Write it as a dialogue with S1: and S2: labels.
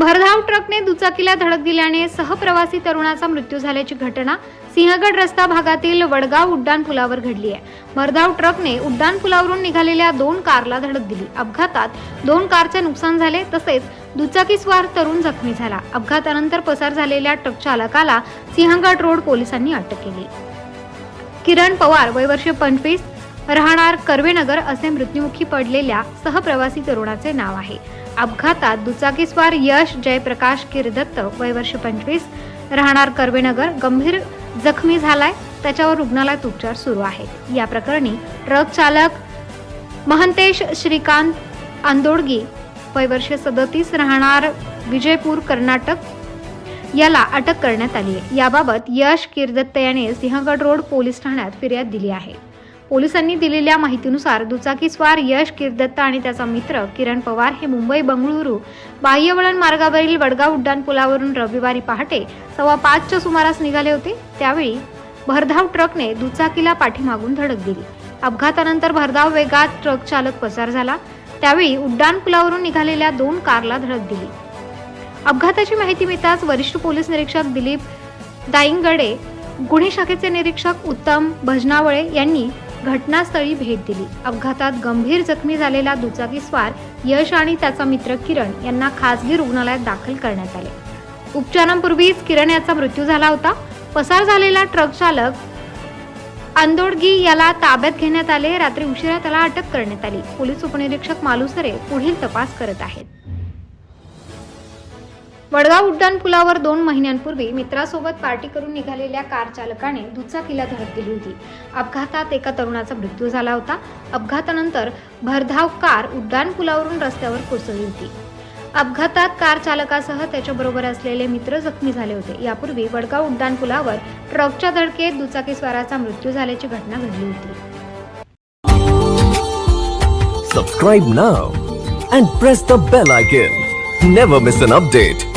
S1: भरधाव ट्रकने दुचाकीला धडक दिल्याने सहप्रवासी तरुणाचा मृत्यू झाल्याची घटना सिंहगड रस्ता भागातील वडगाव उड्डाण पुलावर घडली आहे. भरधाव ट्रकने उड्डाण पुलावरून निघालेल्या दोन कारला धडक दिली. अपघातात दोन कारचे नुकसान झाले तसेच दुचाकीस्वार तरुण जखमी झाला. अपघातानंतर पसार झालेल्या ट्रक चालकाला सिंहगड रोड पोलिसांनी अटक केली. किरण पवार वय वर्ष पंचवीस राहणार कर्वेनगर असे मृत्युमुखी पडलेल्या सहप्रवासी तरुणाचे नाव आहे. अपघातात दुचाकीस्वार यश जयप्रकाश किरदत्त वय वर्ष पंचवीस राहणार कर्वेनगर गंभीर जखमी झालाय. त्याच्यावर रुग्णालयात उपचार सुरू आहेत. या प्रकरणी ट्रक चालक महंतेश श्रीकांत आंदोडगी वय वर्ष सदतीस राहणार विजयपूर कर्नाटक याला अटक करण्यात आली आहे. याबाबत यश किरदत्त याने सिंहगड रोड पोलीस ठाण्यात फिर्याद दिली आहे. पोलिसांनी दिलेल्या माहितीनुसार दुचाकीस्वार यश किरदत्ता आणि त्याचा मित्र किरण पवार हे मुंबई बंगळुरू बाह्यवळण मार्गावरील वडगाव उड्डाण पुलावरून रविवारी पहाटे सव्वा पाचच्या सुमारास निघाले होते. त्यावेळी भरधाव ट्रकने दुचाकीला पाठीमागून धडक दिली. अपघातानंतर भरधाव वेगात ट्रक चालक पसार झाला. त्यावेळी उड्डाण पुलावरून निघालेल्या दोन कारला धडक दिली. अपघाताची माहिती मिळताच वरिष्ठ पोलीस निरीक्षक दिलीप दाईंगडे गुन्हे शाखेचे निरीक्षक उत्तम भजनावळे यांनी घटनास्थळी भेट दिली. अपघातात गंभीर जखमी झालेला दुचाकीस्वार यश आणि त्याचा मित्र किरण यांना खासगी रुग्णालयात दाखल करण्यात आले. उपचारांपूर्वीच किरण याचा मृत्यू झाला होता. पसार झालेला ट्रक चालक आंदोडगी याला ताब्यात घेण्यात आले. रात्री उशिरा त्याला अटक करण्यात आली. पोलीस उपनिरीक्षक मालुसरे पुढील तपास करत आहेत. वडगाव उड्डाणपुलावर दोन महिन्यांपूर्वी मित्रासोबत पार्टी करून निघालेल्या कार चालकाने दुचाकीला धडक दिली होती. अपघातात एका तरुणाचा मृत्यू झाला होता. अपघातानंतर भरधाव कार उड्डाणपुलावरून रस्त्यावर कोसळली होती. अपघातात कार चालकासह त्याच्याबरोबर असलेले मित्र जखमी झाले होते. यापूर्वी वडगाव उड्डाणपुलावर ट्रकच्या धडकेत दुचाकीस्वाराचा मृत्यू झाल्याची घटना घडली होती.
S2: Subscribe now and press the bell icon never miss an update